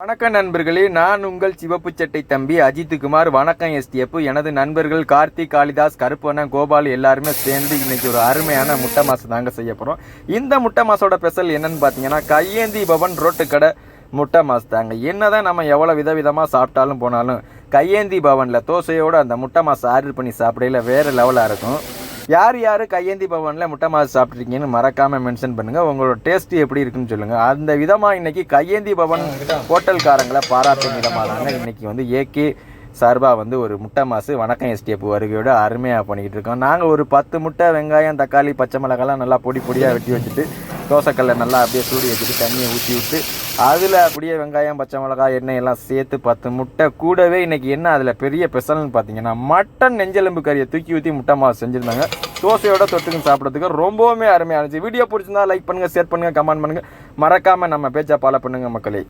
வணக்கம் நண்பர்களே நான் உங்கள் சிவப்பு சட்டை தம்பி அஜித்குமார். வணக்கம் எஸ்டிஎப்பு எனது நண்பர்கள் கார்த்திக் காளிதாஸ் கருப்பண்ணன் கோபால் எல்லாருமே சேர்ந்து இன்னைக்கு ஒரு அருமையான முட்டை மாசம் தாங்க செய்ய போகிறோம் இந்த முட்டை மாசோட ஸ்பெஷல் என்னன்னு பார்த்தீங்கன்னா கையேந்தி பவன் ரோட்டு கடை முட்டை மாஸ் தாங்க. என்னதான் நம்ம எவ்வளோ விதவிதமாக சாப்பிட்டாலும் போனாலும் கையேந்தி பவனில் தோசையோடு அந்த முட்டை மாஸ் ஆர்டர் பண்ணி சாப்பிடையில வேறு லெவலாக இருக்கும். யார் யார் கையேந்தி பவனில் முட்டை மாஸ் சாப்பிட்ருக்கீங்கன்னு மறக்காமல் மென்ஷன் பண்ணுங்கள் உங்களோட டேஸ்ட் எப்படி இருக்குன்னு சொல்லுங்கள் அந்த விதமாக இன்னைக்கு கையேந்தி பவன் ஹோட்டல்காரங்களை பாராட்டும் விதமாக தாங்க இன்னைக்கு வந்து ஏகே சார்பாக வந்து ஒரு முட்டை மாசு வணக்கம் எஸ்டிஎப் வருகையோட அருமையாக பண்ணிக்கிட்டு இருக்கோம். நாங்கள் ஒரு பத்து முட்டை வெங்காயம் தக்காளி பச்சை மிளகாலாம் நல்லா பொடி பொடியாக வெட்டி வச்சுட்டு தோசைக்கல்லை நல்லா அப்படியே சூடி வச்சுட்டு தண்ணியை ஊற்றி விட்டு அதில் அப்படியே வெங்காயம் பச்சை மிளகாய் எண்ணெய் எல்லாம் சேர்த்து பத்து முட்டை. கூடவே இன்னைக்கு என்ன அதில் பெரிய ஸ்பெஷல்னு பார்த்தீங்கன்னா மட்டன் நெஞ்செலும்பு கறியை தூக்கி ஊற்றி முட்டை மாவு செஞ்சுருந்தாங்க. தோசையோட தொட்டுக்கும் சாப்பிட்றதுக்கு ரொம்பவுமே அருமையாக இருந்துச்சு. வீடியோ பிடிச்சிருந்தா லைக் பண்ணுங்கள் ஷேர் பண்ணுங்கள் கமெண்ட் பண்ணுங்கள் மறக்காமல் நம்ம பேச்சை ஃபாலோ பண்ணுங்கள் மக்களே.